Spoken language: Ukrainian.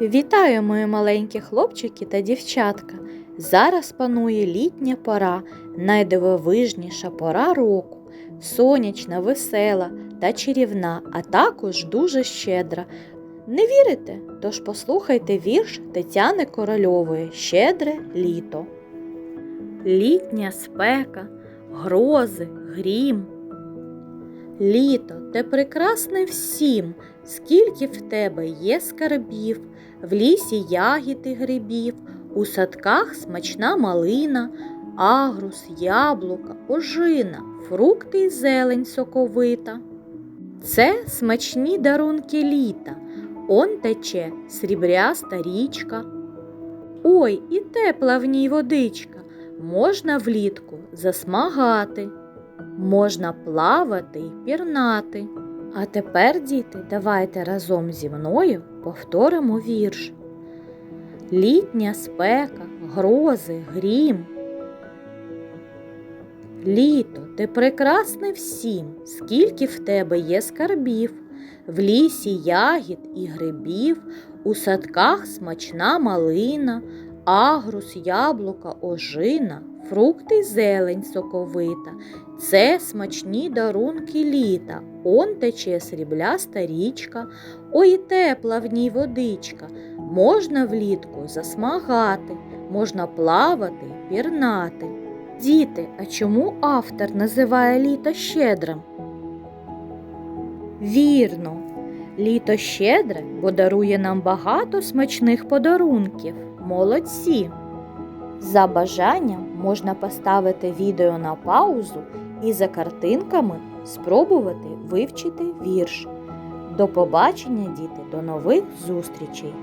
Вітаю, мої маленькі хлопчики та дівчатка. Зараз панує літня пора, найдивовижніша пора року, сонячна, весела та чарівна, а також дуже щедра. Не вірите? Тож послухайте вірш Тетяни Корольової Щедре літо. Літня спека, грози, грім. Літо, те прекрасне всім, скільки в тебе є скарбів, в лісі ягід і грибів, у садках смачна малина, агрус, яблука, ожина, фрукти й зелень соковита. Це смачні дарунки літа, он тече срібряста річка. Ой, і тепла в ній водичка, можна влітку засмагати. Можна плавати й пірнати. А тепер, діти, давайте разом зі мною повторимо вірш. Літня спека, грози, грім. Літо, ти прекрасне всім, скільки в тебе є скарбів, в лісі ягід і грибів, у садках смачна малина, агрус, яблука, ожина, фрукти зелень соковита. Це смачні дарунки літа, он тече срібляста річка, ой тепла в ній водичка. Можна влітку засмагати, можна плавати, пірнати. Діти, а чому автор називає літо щедрим? Вірно, літо щедре, бо дарує нам багато смачних подарунків. Молодці! За бажанням можна поставити відео на паузу і за картинками спробувати вивчити вірш. До побачення, діти, до нових зустрічей!